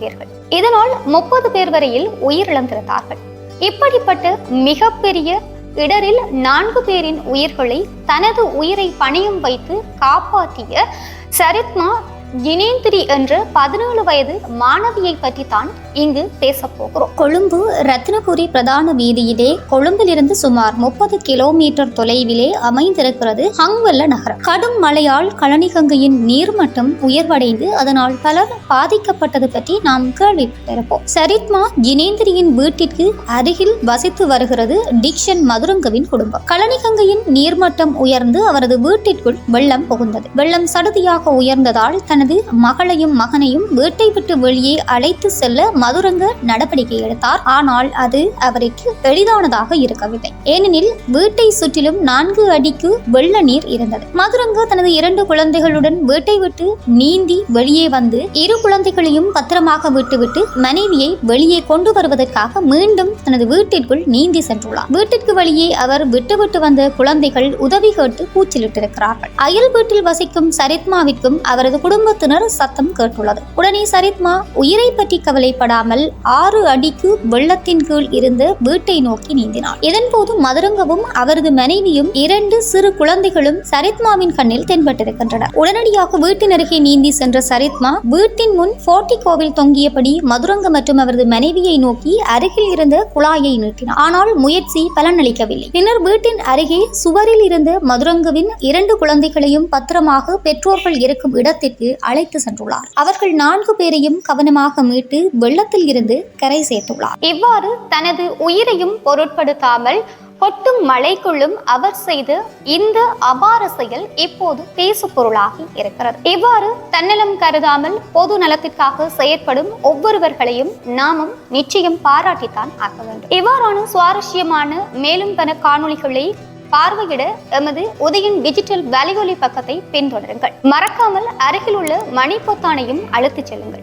பேர்கள் இதனால் முப்பது பேர் வரையில் உயிரிழந்திருந்தார்கள். இப்படிப்பட்ட மிகப்பெரிய இடரில் நான்கு பேரின் உயிர்களை தனது உயிரை பணியம் வைத்து காப்பாற்றிய சரித்மா இனேந்திரி என்ற பதினேழு வயது மாணவியை பற்றி தான் இங்கு பேசப் போகிறோம். கொழும்பு ரத்னபுரி பிரதான வீதியிலே கொழும்பிலிருந்து சுமார் முப்பது கிலோமீட்டர் தொலைவிலே அமைந்திருக்கிறது ஹங்வல்ல நகரம். கடும் மழையால் கழனிகங்கையின் நீர்மட்டம் உயர்வடைந்து அதனால் பலர் பாதிக்கப்பட்டது பற்றி நாம் கேள்விப்பட்டிருப்போம். சரித்மா ஜினேந்திரியின் வீட்டிற்கு அருகில் வசித்து வருகிறது டிக்ஷன் மதுரங்கவின் குடும்பம். கழனிகங்கையின் நீர்மட்டம் உயர்ந்து அவரது வீட்டிற்குள் வெள்ளம் புகுந்தது. வெள்ளம் சடுதியாக உயர்ந்ததால் தன் தனது மகளையும் மகனையும் வீட்டை விட்டு வெளியே அழைத்து செல்ல மதுரங்க நடவடிக்கை எடுத்தார். ஆனால் அது அவருக்கு எளிதானதாக இருக்கவில்லை. ஏனெனில் வீட்டை சுற்றிலும் நான்கு அடிக்கு வெள்ள நீர் இருந்தது. மதுரங்க தனது இரண்டு குழந்தைகளுடன் வீட்டை விட்டு நீந்தி வெளியே வந்து இரு குழந்தைகளையும் பத்திரமாக விட்டுவிட்டு மனைவியை வெளியே கொண்டு வருவதற்காக மீண்டும் தனது வீட்டிற்குள் நீந்தி சென்றுள்ளார். வீட்டிற்கு வெளியே அவர் விட்டுவிட்டு வந்த குழந்தைகள் உதவி கேட்டு கூச்சலிட்டிருக்கிறார்கள் அயல் வீட்டில் வசிக்கும் சரித்மாவிற்கும் அவரது குடும்ப குடும்பத்தினர் சத்தம் கேட்டுள்ளது. உடனே சரித்மா உயிரை பற்றி கவலைப்படாமல் ஆறு அடிக்கு வெள்ளத்தின் கீழ் இருந்து வீட்டை நோக்கி நீந்தினார் இதன்போது மதுரங்கவும் அவரது மனைவியும் இரண்டு சிறு குழந்தைகளும் சரித்மாவின் கண்ணில் தென்பட்டிருக்கின்றனர். உடனடியாக வீட்டின் அருகே நீந்தி சென்ற சரித்மா வீட்டின் முன் போர்ட்டிகோவில் தொங்கியபடி மதுரங்க மற்றும் அவரது மனைவியை நோக்கி அருகில் இருந்த குழாயை நீட்டினார். ஆனால் முயற்சி பலனளிக்கவில்லை. பின்னர் வீட்டின் அருகே சுவரில் இருந்த மதுரங்கவின் இரண்டு குழந்தைகளையும் பத்திரமாக பெற்றோர்கள் இருக்கும் இடத்திற்கு அழைத்து சென்றுள்ளார். அவர்கள் நான்கு பேரையும் கவனமாக மீட்டு வெள்ளத்தில் இருந்து கரை சேர்த்துள்ளார். இவ்வாறு தனது உயிரையும் பொருட்படுத்தாமல் கொட்டும் மழைக்குள்ளும் அவர் செய்த இந்த அபார செயல் இப்போது பேசு பொருளாகி இருக்கிறது. இவ்வாறு தன்னலம் கருதாமல் பொது நலத்திற்காக செயற்படும் ஒவ்வொருவர்களையும் நாமும் நிச்சயம் பாராட்டித்தான் ஆக வேண்டும். இவ்வாறான சுவாரஸ்யமான மேலும் பல காணொளிகளை பார்வையிட எமது உதயின் டிஜிட்டல் வலியொலி பக்கத்தை பின்தொடருங்கள். மறக்காமல் அருகில் உள்ள மணி பொத்தானையும் அழுத்திச் செல்லுங்கள்.